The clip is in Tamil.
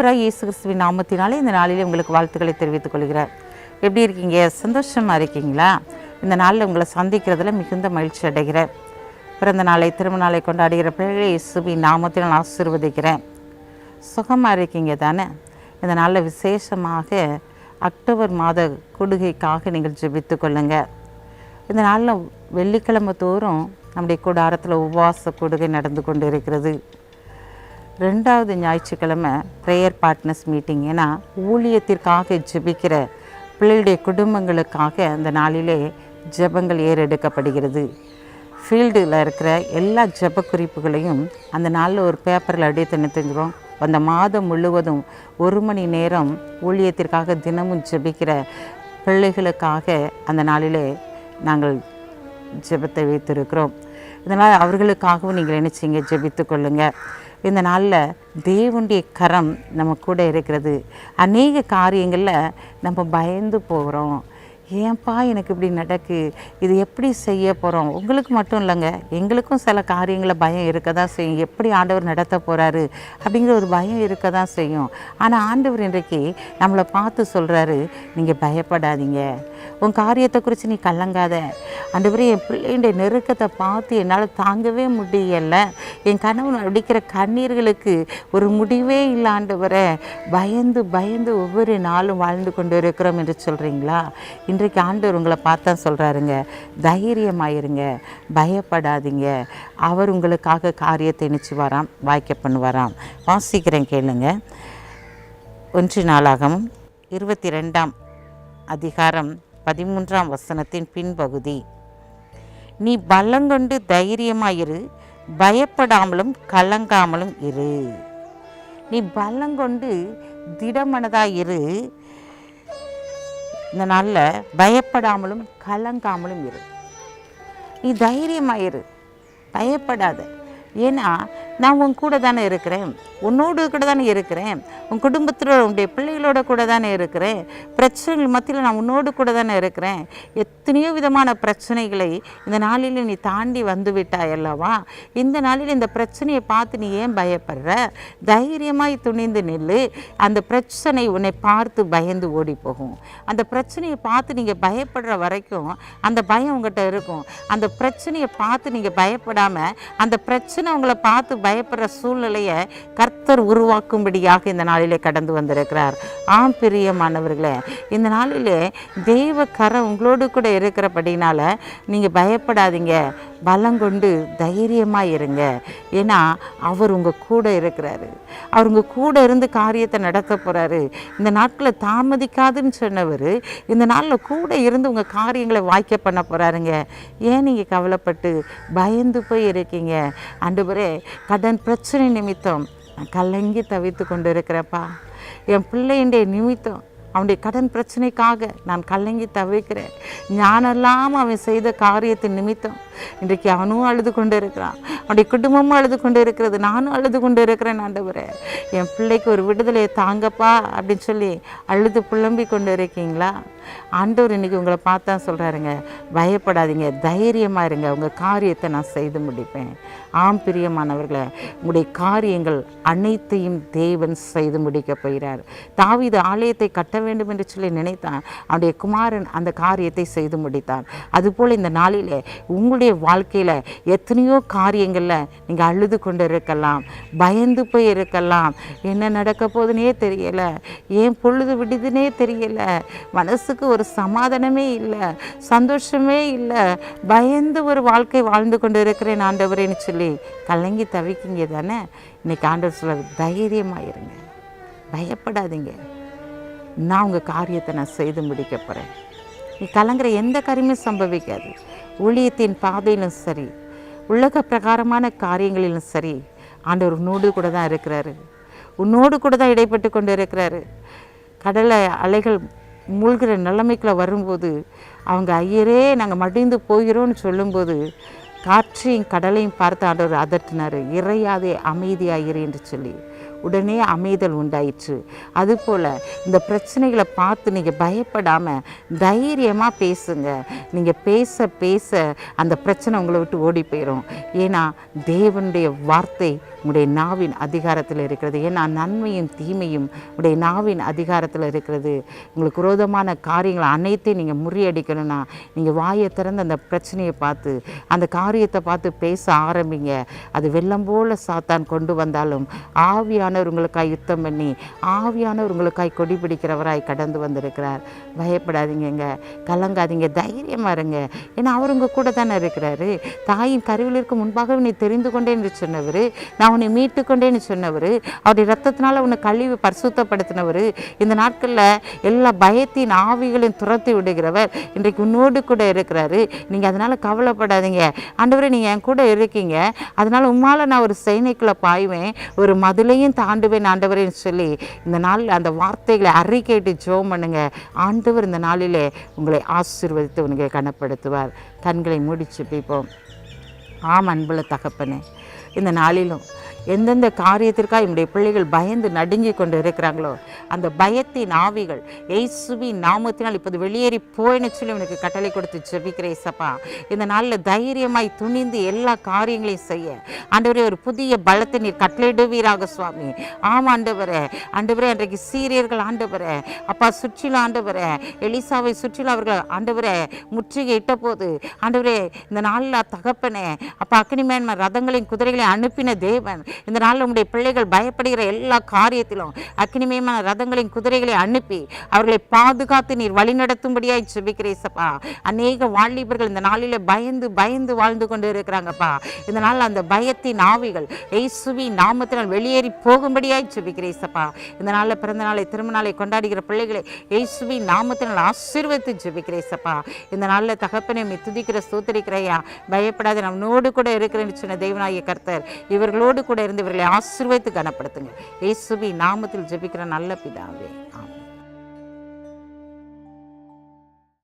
ஆண்டவராக இயேசு கிறிஸ்துவின் நாமத்தினாலே இந்த நாளிலே உங்களுக்கு வாழ்த்துக்களை தெரிவித்துக் கொள்கிறேன். எப்படி இருக்கீங்க? சந்தோஷமாக இருக்கீங்களா? இந்த நாளில் உங்களை சந்திக்கிறதுல மிகுந்த மகிழ்ச்சி அடைகிறேன். பிறந்த நாளை திருமண நாளை கொண்டாடுகிற பிள்ளை இயேசுவின் நாமத்தில் நான் ஆசீர்வதிக்கிறேன். சுகமாக இருக்கீங்க தானே? இந்த நாளில் விசேஷமாக அக்டோபர் மாத கொடுகைக்காக நீங்கள் ஜெபித்து கொள்ளுங்கள் இந்த நாளில் வெள்ளிக்கிழமை தோறும் நம்முடைய கூடாரத்தில் உபவாச கொடுகை நடந்து கொண்டு இருக்கிறது ரெண்டாவது ஞாயிற்றுக்கிழமை ப்ரேயர் பார்ட்னர்ஸ் மீட்டிங் ஏன்னா ஊழியத்திற்காக ஜெபிக்கிற பிள்ளைகளுடைய குடும்பங்களுக்காக அந்த நாளிலே ஜெபங்கள் ஏறெடுக்கப்படுகிறது. ஃபீல்டில் இருக்கிற எல்லா ஜெப குறிப்புகளையும் அந்த நாளில் ஒரு பேப்பரில் அப்படியே தனித்துக்கிறோம் அந்த மாதம் முழுவதும் ஒரு மணி நேரம் ஊழியத்திற்காக தினமும் ஜெபிக்கிற பிள்ளைகளுக்காக அந்த நாளிலே நாங்கள் ஜெபத்தை வைத்திருக்கிறோம். இதனால் அவர்களுக்காகவும் நீங்கள் நினைச்சீங்க ஜெபித்து கொள்ளுங்கள் இந்த நாளில் தேவனுடைய கரம் நம்ம கூட இருக்கிறது. அநேக காரியங்களில் நம்ம பயந்து போகிறோம். ஏன்பா எனக்கு இப்படி நடக்கு? இது எப்படி செய்ய போகிறோம் உங்களுக்கு மட்டும் இல்லைங்க. எங்களுக்கும் சில காரியங்களில் பயம் இருக்க தான் செய்யும். எப்படி ஆண்டவர் நடத்த போகிறாரு அப்படிங்கிற ஒரு பயம் இருக்க தான் செய்யும். ஆனால் ஆண்டவர் இன்றைக்கு நம்மளை பார்த்து சொல்கிறாரு நீங்கள் பயப்படாதீங்க. உன் காரியத்தை குறித்து நீ கலங்காத. ஆண்டவர் என் பிள்ளையுடைய நெருக்கத்தை பார்த்து என்னால் தாங்கவே முடியல. என் கணவன் அடிக்கிற கண்ணீர்களுக்கு ஒரு முடிவே இல்லை ஆண்டவரை. பயந்து பயந்து ஒவ்வொரு நாளும் வாழ்ந்து கொண்டு இருக்கிறோம் என்று சொல்கிறீங்களா இன்றைக்கு ஆண்டவர் உங்களை பார்த்தா சொல்கிறாருங்க தைரியமாயிருங்க பயப்படாதீங்க. அவர் உங்களுக்காக காரியத்தை நினச்சி வராம் வாய்க்க பண்ணுவாராம். வாசிக்கிறேன் கேளுங்க. ஒன்று நாளாகவும் இருபத்தி ரெண்டாம் அதிகாரம் பதிமூன்றாம் வசனத்தின் பின்பகுதி. நீ பலங்கொண்டு தைரியமாயிரு பயப்படாமலும் கலங்காமலும் இரு. நீ பலங்கொண்டு திடமனதாயிரு இந்த நாளில் பயப்படாமலும் கலங்காமலும் இரு. நீ தைரியமாயிரு பயப்படாத. ஏன்னா நான் உன் கூட தானே இருக்கிறேன். உன்னோடு கூட தானே இருக்கிறேன். உன் குடும்பத்தோட உன்னுடைய பிள்ளைகளோட கூட தானே இருக்கிறேன். பிரச்சனைகள் மத்தியில் நான் உன்னோடு கூட தானே இருக்கிறேன். எத்தனையோ விதமான பிரச்சனைகளை இந்த நாளில் நீ தாண்டி வந்து விட்டாய் அல்லவா? இந்த நாளில் இந்த பிரச்சனையை பார்த்து நீ ஏன் பயப்படுற? தைரியமாய் துணிந்து நில்லு. அந்த பிரச்சனை உன்னை பார்த்து பயந்து ஓடி போகும் அந்த பிரச்சனையை பார்த்து நீங்கள் பயப்படுற வரைக்கும் அந்த பயம் உங்கள்கிட்ட இருக்கும். அந்த பிரச்சனையை பார்த்து நீங்கள் பயப்படாமல் அந்த பிரச்சனை உங்களை பார்த்து பயப்படுற சூழ்நிலையை கர்த்தர் உருவாக்கும்படியாக இந்த நாளிலே கடந்து வந்திருக்கிறார். ஆம் பிரியமானவர்களே இந்த நாளிலே தெய்வ கரம் உங்களோடு கூட இருக்கிறபடினால நீங்கள் பயப்படாதீங்க. பலங்கொண்டு தைரியமாக இருங்க. ஏன்னா அவர் உங்கள் கூட இருக்கிறாரு. அவர் உங்கள் கூட இருந்து காரியத்தை நடத்த போகிறாரு இந்த நாட்களை தாமதிக்காதுன்னு சொன்னவர் இந்த நாளில் கூட இருந்து உங்கள் காரியங்களை வாய்க்க பண்ண போகிறாருங்க ஏன் நீங்கள் கவலைப்பட்டு பயந்து போய் இருக்கீங்க? ஆண்டவரே கடன் பிரச்சனை நிமித்தம் நான் கலங்கி தவித்து கொண்டு இருக்கிறேன்ப்பா என் பிள்ளையுடைய நிமித்தம் அவனுடைய கடன் பிரச்சனைக்காக நான் கலங்கி தவிக்கிறேன். ஞானெல்லாம் அவன் செய்த காரியத்தின் நிமித்தம். இன்றைக்கு அவனும் அழுது கொண்டு இருக்கிறான் அவனுடைய குடும்பமும் அழுது கொண்டு இருக்கிறது நானும் அழுது கொண்டு இருக்கிறேன் ஆண்டவரே. என் பிள்ளைக்கு ஒரு விடுதலையை தாங்கப்பா அப்படின்னு சொல்லி அழுது புலம்பி கொண்டு இருக்கீங்களா ஆண்டவர் இன்றைக்கி உங்களை பார்த்தா சொல்கிறாருங்க பயப்படாதீங்க தைரியமாக இருங்க உங்கள் காரியத்தை நான் செய்து முடிப்பேன். ஆம் பிரியமானவர்களை உங்களுடைய காரியங்கள் அனைத்தையும் தேவன் செய்து முடிக்கப் போகிறார். தாவீது ஆலயத்தை கட்ட வேண்டும் என்று சொல்லி நினைத்தான். அவனுடைய குமாரன் அந்த காரியத்தை செய்து முடித்தான் அதுபோல் இந்த நாளில் உங்களுடைய வாழ்க்கையில் எத்தனையோ காரியங்களில் நீங்கள் அழுது கொண்டு இருக்கலாம் பயந்து போய் இருக்கலாம். என்ன நடக்க போகுதுன்னே தெரியலை ஏன் பொழுது விடுதுன்னே தெரியலை மனசுக்கு ஒரு சமாதானமே இல்லை சந்தோஷமே இல்லை. பயந்து ஒரு வாழ்க்கை வாழ்ந்து கொண்டு இருக்கிறேன் ஆண்டவரேன்னு சொல்லி கலங்கி தவிக்கிங்க தானே? இன்னைக்கு ஆண்டவர் சொல்ல தைரியமாக இருங்க. பயப்படாதீங்க. நான் உங்கள் காரியத்தை நான் செய்து முடிக்க போகிறேன் நீ கலங்குற எந்த காரியமே சம்பவிக்காது. ஊழியத்தின் பாதையிலும் சரி உலக பிரகாரமான காரியங்களிலும் சரி ஆண்டவர் உன்னோடு கூட தான் இருக்கிறாரு. உன்னோடு கூட தான் இடைப்பட்டு கொண்டு இருக்கிறாரு கடலை அலைகள் மூழ்கிற நிலைமைக்குள்ள வரும்போது அவங்க ஐயரே நாங்கள் மடிந்து போகிறோம்னு சொல்லும்போது காற்றையும் கடலையும் பார்த்து ஆண்டவர் அதட்டினார் இறையாதே அமைதியாயிரு என்று சொல்லி. உடனே அமைதல் உண்டாயிற்று. அதுபோல் இந்த பிரச்சனைகளை பார்த்து நீங்கள் பயப்படாமல் தைரியமாக பேசுங்க. நீங்கள் பேச பேச அந்த பிரச்சனை உங்களை விட்டு ஓடி போயிடும் ஏன்னா தேவனுடைய வார்த்தை உங்களுடைய நாவின் அதிகாரத்தில் இருக்கிறது. ஏன்னா நன்மையும் தீமையும் உடைய நாவின் அதிகாரத்தில் இருக்கிறது. உங்களுக்கு விரோதமான காரியங்களை அனைத்தையும் நீங்கள் முறியடிக்கணும்னா நீங்கள் வாயை திறந்து அந்த பிரச்சனையை பார்த்து அந்த காரியத்தை பார்த்து பேச ஆரம்பிங்க. அது வெள்ளம் போல சாத்தான் கொண்டு வந்தாலும் ஆவியானவர் உங்களுக்காய் யுத்தம் பண்ணி ஆவியானவர் உங்களுக்காய் கொடி பிடிக்கிறவராய் கடந்து வந்திருக்கிறார். பயப்படாதீங்கங்க. கலங்காதீங்க. தைரியமாக இருங்க. ஏன்னா அவர் உங்கள் கூட தானே இருக்கிறாரு. தாயின் கருவிலிருக்கு முன்பாக நீ தெரிந்து கொண்டேன்னு சொன்னவர் நான் உன்னை மீட்டு கொண்டேன்னு சொன்னவர் அவருடைய ரத்தத்தினால உன்னை கழிவு பரிசுத்தப்படுத்தினவர் இந்த நாட்களில் எல்லா பயத்தின் ஆவிகளையும் துரத்தி விடுகிறவர் இன்றைக்கு உன்னோடு கூட இருக்கிறாரு. நீங்கள் அதனால் கவலைப்படாதீங்க. ஆண்டவரே நீங்கள் என் கூட இருக்கீங்க. அதனால் உம்மால் நான் ஒரு சைனிக்குள்ளே பாய்வேன். ஒரு மதுளையும் தாண்டுவேன் ஆண்டவரேன்னு சொல்லி இந்த நாளில் அந்த வார்த்தைகளை அறிக்கையிட்டு ஜோம் பண்ணுங்க. ஆண்டவர் இந்த நாளிலே உங்களை ஆசீர்வதித்து உங்களை கனப்படுத்துவார். கண்களை முடிச்சு பிப்போம் ஆம் அன்புள்ள தகப்பனே இந்த நாளிலும் எந்தெந்த காரியத்திற்காக என்னுடைய பிள்ளைகள் பயந்து நடுங்கி கொண்டு இருக்கிறாங்களோ அந்த பயத்தின் ஆவிகள் இயேசுவின் நாமத்தினால் இப்போது வெளியேறி போயின்னு சொல்லி உனக்கு கட்டளை கொடுத்து ஜெபிக்கிறேன் சப்பா இந்த நாளில் தைரியமாய் துணிந்து எல்லா காரியங்களையும் செய்ய. ஆண்டவரே ஒரு புதிய பலத்தை நீர் கட்டளையிடுவீராக சுவாமி. ஆமாம் ஆண்டவரே ஆண்டவரே அன்றைக்கு சீரியர்கள் ஆண்டவரே அப்பா சுற்றிலும் ஆண்டவரே எலிசாவை சுற்றிலும் அவர்கள் ஆண்டவரே முற்றுகை இட்ட போது ஆண்டவரே இந்த நாளில் தகப்பனே அப்பா அக்னிமேன்ம ரதங்களையும் குதிரைகளையும் அனுப்பின தேவன் இந்த நாளில் உங்களுடைய பிள்ளைகள் பயப்படுகிற எல்லா காரியத்திலும் அக்னிமயமான ரதங்களின் குதிரைகளை அனுப்பி அவர்களை பாதுகாத்து நீர் வழிநடத்தும்படியாய் ஜெபிக்கிறேசப்பா அநேக வாலிபர்கள் இந்த நாளில் பயந்து பயந்து வாழ்ந்து கொண்டு இருக்கிறாங்கப்பா. இந்த நாளில் அந்த பயத்தின் ஆவிகள் எய்சுவி நாமத்தினால் வெளியேறி போகும்படியாய் ஜெபிக்கிறேசப்பா இந்த நாளில் பிறந்த நாளை திருமண நாளை கொண்டாடுகிற பிள்ளைகளை எய்சுவி நாமத்தினால் ஆசீர்வதித்து ஜெபிக்கிறேசப்பா இந்த நாளில் தகப்பனை துதிக்கிற சூத்தரிக்கிறையா பயப்படாத நம்மோடு கூட இருக்கிறேன்னு சொன்ன தெய்வநாயக கர்த்தர் இவர்களோடு கூட இருந்து இவர்களை ஆசீர்வதித்து கனப்படுத்துங்க இயேசுவி நாமத்தில் ஜெபிக்கிற நல்ல பிதாவே. ஆமாம்